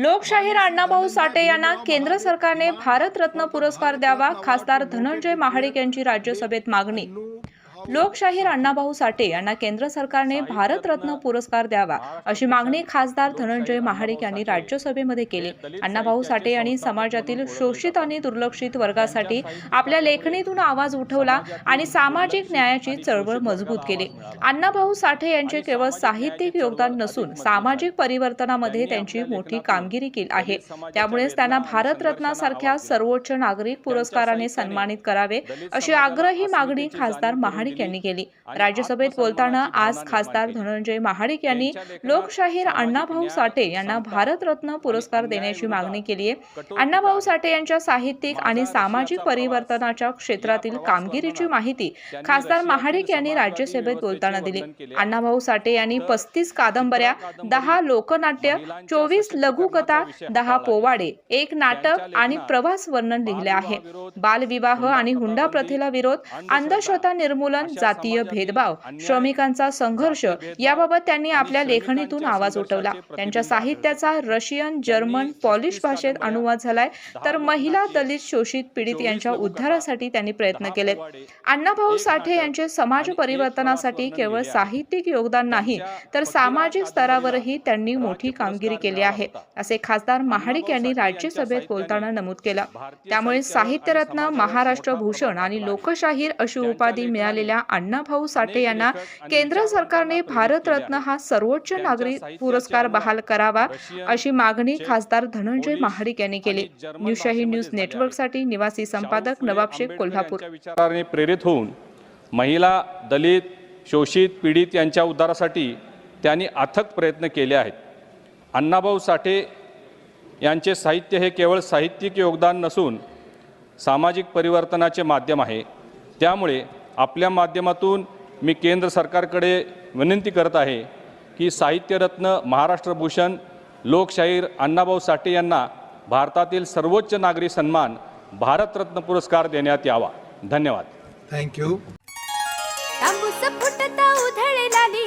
लोकशाहीर अण्णाभाऊ साठे यांना केंद्र सरकारने भारतरत्न पुरस्कार द्यावा खासदार धनंजय महाडिक यांची राज्यसभेत मागणी. लोकशाहीर अण्णाभाऊ साठे यांना केंद्र सरकारने भारतरत्न पुरस्कार द्यावा अशी मागणी खासदार धनंजय महाडिक यांनी राज्यसभेमध्ये केली. अण्णाभाऊ साठे यांनी समाजातील शोषित आणि दुर्लक्षित वर्गासाठी आपल्या लेखणीतून आवाज उठवला आणि सामाजिक न्यायाची चळवळ मजबूत केली. अण्णाभाऊ साठे यांचे केवळ साहित्यिक योगदान नसून सामाजिक परिवर्तनामध्ये त्यांची मोठी कामगिरी केली आहे. त्यामुळेच त्यांना भारतरत्नासारख्या सर्वोच्च नागरिक पुरस्काराने सन्मानित करावे अशी आग्रही मागणी खासदार महाडिक यांनी केली. राज्यसभेत बोलताना आज खासदार धनंजय महाडिक यांनी लोकशाहीर अण्णाभाऊ साठे यांना भारतरत्न पुरस्कार देण्याची मागणी केली आहे. अण्णाभाऊ साठे यांच्या साहित्यिक आणि सामाजिक परिवर्तनाच्या क्षेत्रातील कामगिरीची माहिती खासदार महाडिक यांनी राज्यसभेत बोलताना दिली. अण्णाभाऊ साठे यांनी पस्तीस कादंबऱ्या दहा लोकनाट्य चोवीस लघुकथा दहा पोवाडे एक नाटक आणि प्रवास वर्णन लिहिले आहे. बालविवाह आणि हुंडा प्रथेला विरोध अंधश्रद्धा निर्मूलन जातीय भेदभाव श्रमिकांचा संघर्ष याबाबत त्यांनी आपल्या लेखणीतून आवाज उठवला. त्यांच्या साहित्याचा रशियन जर्मन पॉलिश भाषेत अनुवाद झालाय. तर महिला दलित शोषित पीडित यांच्या उद्धारासाठी त्यांनी प्रयत्न केले अण्णाभाऊ साठे यांचे समाज परिवर्तनासाठी केवळ साहित्यिक योगदान नाही तर सामाजिक स्तरावरही त्यांनी मोठी कामगिरी केली आहे असे खासदार महाडिक यांनी राज्यसभेत बोलताना नमूद केलं. त्यामुळे साहित्यरत्न महाराष्ट्र भूषण आणि लोकशाहीर अशी उपाधी मिळालेल्या अण्णाभाऊ साठे यांना केंद्र सरकारने भारतरत्न हा सर्वोच्च नागरिक पुरस्कार बहाल करावा अशी मागणी खासदार धनंजय महाडिक यांनी केली. न्यूजशाही न्यूज नेटवर्कसाठी निवासी संपादक नवाब शेख कोल्हापूर. विचाराने प्रेरित होऊन महिला दलित शोषित पीडित यांच्या उद्धारासाठी त्यांनी अथक प्रयत्न केले आहेत. अण्णाभाऊ साठे यांचे साहित्य हे केवळ साहित्यिक योगदान नसून सामाजिक परिवर्तनाचे माध्यम आहे. त्यामुळे आपल्या माध्यमातून मी केंद्र सरकारकडे विनंती करत आहे की साहित्यरत्न महाराष्ट्रभूषण लोकशाहीर अण्णाभाऊ साठे यांना भारतातील सर्वोच्च नागरी सन्मान भारतरत्न पुरस्कार देण्यात यावा. धन्यवाद. थँक्यू तांबूस फुटता उधळलाली